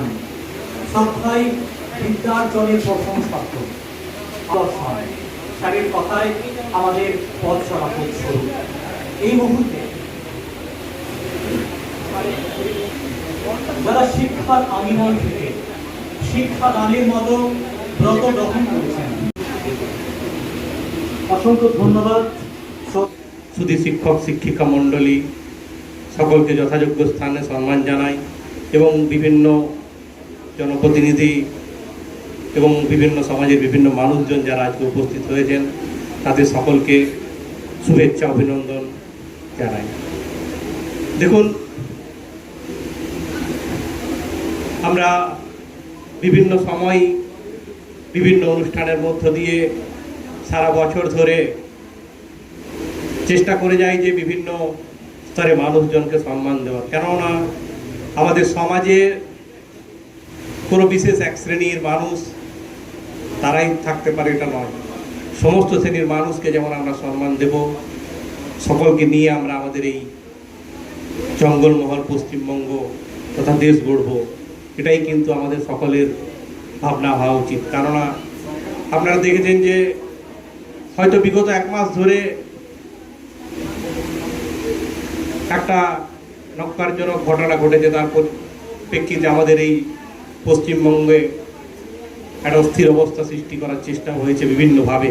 স্থান শ্রদ্ধাই বিদ্যার্জনের শর্ত দর্শন স্যারের কথায় আমাদের পথ চলা এই মুহূর্তে যারা শিক্ষার থেকে শিক্ষা দানের মতো ব্রত গ্রহণ করেছেন, অসংখ্য ধন্যবাদ। শুধু শিক্ষক, শিক্ষিকা মণ্ডলী, সকলকে যথাযোগ্য স্থানে সম্মান জানাই এবং বিভিন্ন জনপ্রতিনিধি এবং বিভিন্ন সমাজের বিভিন্ন মানুষজন যারা আজকে উপস্থিত হয়েছেন, তাদের সকলকে শুভেচ্ছা, অভিনন্দন জানাই। দেখুন, আমরা বিভিন্ন সময় বিভিন্ন অনুষ্ঠানের মধ্য দিয়ে সারা বছর ধরে চেষ্টা করে যাই যে বিভিন্ন স্তরে মানুষজনকে সম্মান দেওয়া কেননা আমাদের সমাজে কোনো বিশেষ এক শ্রেণির মানুষ তারাই থাকতে পারে এটা নয়। সমস্ত শ্রেণির মানুষকে যেমন আমরা সম্মান দেব, সকলকে নিয়ে আমরা আমাদের এই জঙ্গলমহল, পশ্চিমবঙ্গ তথা দেশ গড়ব, এটাই কিন্তু আমাদের সকলের ভাবনা হওয়া উচিত। কেননা আপনারা দেখেছেন যে হয়তো বিগত এক মাস ধরে একটা নক্কারজনক ঘটনা ঘটেছে, তার প্রেক্ষিতে আমাদের এই পশ্চিমবঙ্গে একটা অস্থির অবস্থা সৃষ্টি করার চেষ্টা হয়েছে বিভিন্নভাবে।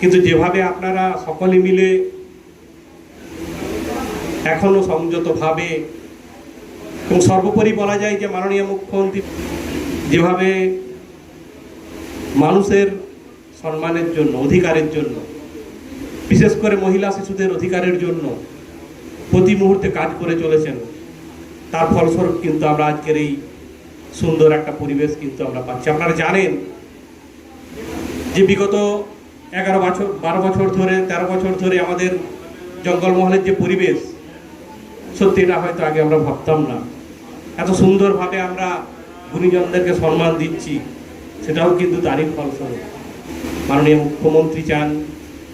কিন্তু যেভাবে আপনারা সকলে মিলে এখনও সংযতভাবে এবং সর্বোপরি বলা যায় যে মাননীয় মুখ্যমন্ত্রী যেভাবে মানুষের সম্মানের জন্য, অধিকারের জন্য, বিশেষ করে মহিলা শিশুদের অধিকারের জন্য প্রতি মুহূর্তে কাজ করে চলেছেন, তার ফলস্বরূপ কিন্তু আমরা আজকের এই সুন্দর একটা পরিবেশ কিন্তু আমরা পাচ্ছি। আপনারা জানেন যে বিগত এগারো বছর, বারো বছর ধরে, তেরো বছর ধরে আমাদের জঙ্গলমহলের যে পরিবেশ, সত্যি এটা হয়তো আগে আমরা ভাবতাম না। এত সুন্দরভাবে আমরা গুণীজনদেরকে সম্মান দিচ্ছি, সেটাও কিন্তু তারই ফলস্বরূপ। মাননীয় মুখ্যমন্ত্রী চান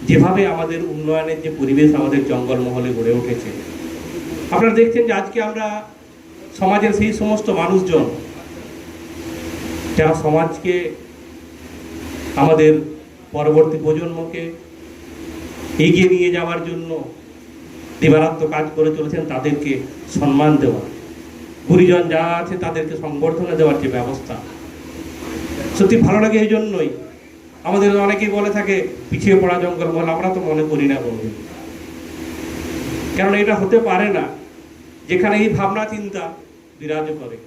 যেভাবে আমাদের উন্নয়নের যে পরিবেশ আমাদের জঙ্গলমহলে গড়ে উঠেছে। আপনারা দেখছেন যে আজকে আমরা সমাজের সেই সমস্ত মানুষজন যারা সমাজকে, আমাদের পরবর্তী প্রজন্মকে এগিয়ে নিয়ে যাওয়ার জন্য দিবারাত্ম কাজ করে চলেছেন, তাদেরকে সম্মান দেওয়া। গুরুজন যারা আছে তাদেরকে সংবর্ধনা দেওয়ার যে ব্যবস্থা। সত্যি ভালো লাগে এই জন্যই। আমাদের অনেকেই বলে থাকে, পিছিয়ে পড়া জঙ্গল বলে আমরা তো মনে করি না বলবে কারণ এটা হতে পারে না। যেখানে এই ভাবনা চিন্তা বিরাজ করে।